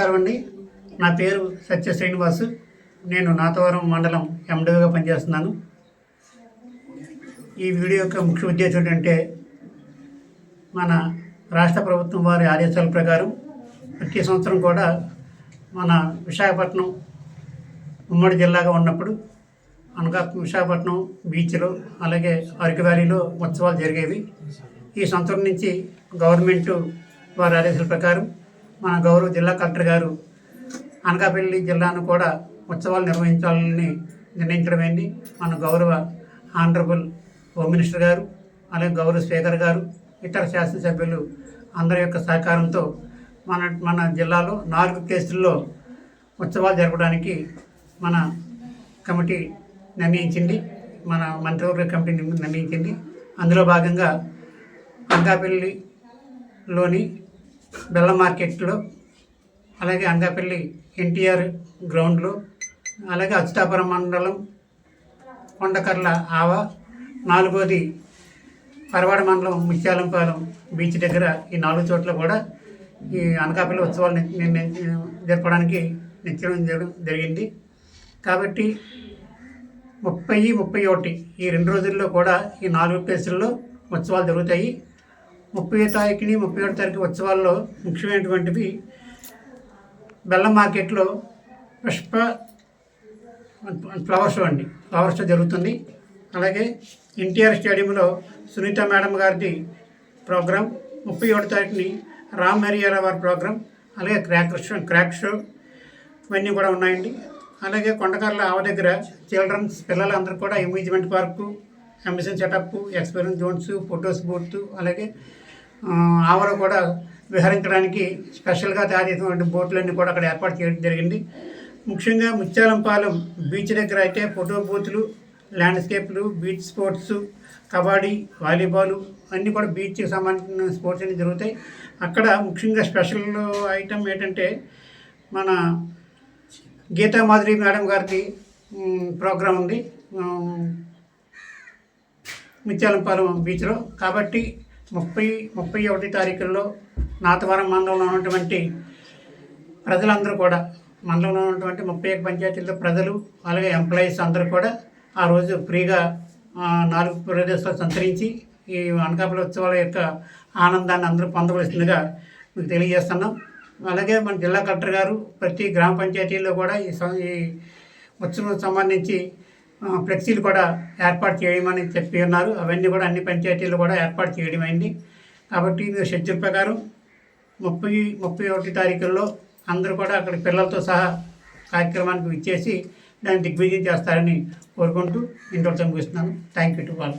నమస్కారం అండి. నా పేరు సత్య శ్రీనివాసు. నేను నాతవరం మండలం ఎండోగా పనిచేస్తున్నాను. ఈ వీడియో యొక్క ముఖ్య ఉద్దేశం ఏంటంటే మన రాష్ట్ర ప్రభుత్వం వారి ఆదేశాల ప్రకారం ప్రతి సంవత్సరం కూడా మన విశాఖపట్నం ఉమ్మడి జిల్లాగా ఉన్నప్పుడు అనగా విశాఖపట్నం బీచ్లో అలాగే అరకు వ్యాలీలో ఉత్సవాలు జరిగేవి. ఈ సంవత్సరం నుంచి గవర్నమెంట్ వారి ఆదేశాల ప్రకారం మన గౌరవ జిల్లా కలెక్టర్ గారు అనకాపల్లి జిల్లాను కూడా ఉత్సవాలు నిర్వహించాలని నిర్ణయించడమేంటి మన గౌరవ ఆనరబుల్ హోమ్ మినిస్టర్ గారు అలాగే గౌరవ స్పీకర్ గారు ఇతర శాసనసభ్యులు అందరి యొక్క సహకారంతో మన మన జిల్లాలో నాలుగు కేసుల్లో ఉత్సవాలు జరపడానికి మన కమిటీ నిర్ణయించింది. మన మంత్రివర్గ కమిటీ నిర్ణయించింది. అందులో భాగంగా అనకాపల్లిలోని బెల్లం మార్కెట్లో అలాగే అనకాపల్లి ఎన్టీఆర్ గ్రౌండ్లో అలాగే అచ్యుతాపురం మండలం కొండకర్ల ఆవ నాలుగోది పరవాడ మండలం ముత్యాలంపాలెం బీచ్ దగ్గర ఈ నాలుగు చోట్ల కూడా ఈ అనకాపల్లి ఉత్సవాలు జరపడానికి నిశ్చయం జరగడం జరిగింది. కాబట్టి ముప్పై ముప్పై ఒకటి ఈ రెండు రోజుల్లో కూడా ఈ నాలుగు ప్లేసుల్లో ఉత్సవాలు జరుగుతాయి. ముప్పై తారీఖుని ముప్పై ఒకటి తారీఖు ఉత్సవాల్లో ముఖ్యమైనటువంటివి బెల్లం మార్కెట్లో పుష్ప ఫ్లవర్ షో అండి. ఫ్లవర్ షో జరుగుతుంది. అలాగే ఎన్టీఆర్ స్టేడియంలో సునీత మేడం గారిది ప్రోగ్రాం ముప్పై ఒకటి తారీఖుని రామ్ హరియాల వారి ప్రోగ్రాం అలాగే క్రాక్ షో క్రాక్ షో ఇవన్నీ కూడా ఉన్నాయండి. అలాగే కొండకర్ల ఆవ దగ్గర చిల్డ్రన్స్ పిల్లలందరూ కూడా amusement park ambition setup experience zones photos booth అలాగే ఆ, ఆవలో కూడా విహరించడానికి స్పెషల్గా తయారు చేసినటువంటి బోట్లన్నీ కూడా అక్కడ ఏర్పాటు చేయడం జరిగింది. ముఖ్యంగా ముత్యాలంపాలెం బీచ్ దగ్గర అయితే ఫోటో బూత్లు ల్యాండ్స్కేప్లు బీచ్ స్పోర్ట్స్ కబడ్డీ వాలీబాల్ అన్నీ కూడా బీచ్కి సంబంధించిన స్పోర్ట్స్ అన్ని జరుగుతాయి. అక్కడ ముఖ్యంగా స్పెషల్ ఐటమ్ ఏంటంటే మన గీతా మాధురి మేడం గారిది ప్రోగ్రాం ఉంది. ముత్యాలంపాలెం బీచ్లో కాబట్టి ముప్పై ముప్పై ఒకటి తారీఖుల్లో నాతవరం మండలంలో ఉన్నటువంటి ప్రజలందరూ కూడా మండలంలో ఉన్నటువంటి ముప్పై ఒక పంచాయతీల్లో ప్రజలు అలాగే ఎంప్లాయీస్ అందరూ కూడా ఆ రోజు ఫ్రీగా నాలుగు ప్రదేశాలు సంతరించి ఈ అనకాపల్లి ఉత్సవాల యొక్క ఆనందాన్ని అందరూ పొందవలసిందిగా మీకు తెలియజేస్తున్నాం. అలాగే మన జిల్లా కలెక్టర్ గారు ప్రతి గ్రామ పంచాయతీల్లో కూడా ఈ ఈ ఉత్సవం సంబంధించి ఫ్లెక్సీలు కూడా ఏర్పాటు చేయమని చెప్పి ఉన్నారు. అవన్నీ కూడా అన్ని పంచాయతీలు కూడా ఏర్పాటు చేయడమైంది కాబట్టి మీరు షెడ్యూల్ ప్రకారం ముప్పై ముప్పై ఒకటి తారీఖుల్లో అందరూ కూడా అక్కడ పిల్లలతో సహా కార్యక్రమానికి ఇచ్చేసి దాన్ని దిగ్విజయం చేస్తారని కోరుకుంటూ ఇంట్లో ముగిస్తున్నాను. థ్యాంక్ యూ టు వాళ్ళు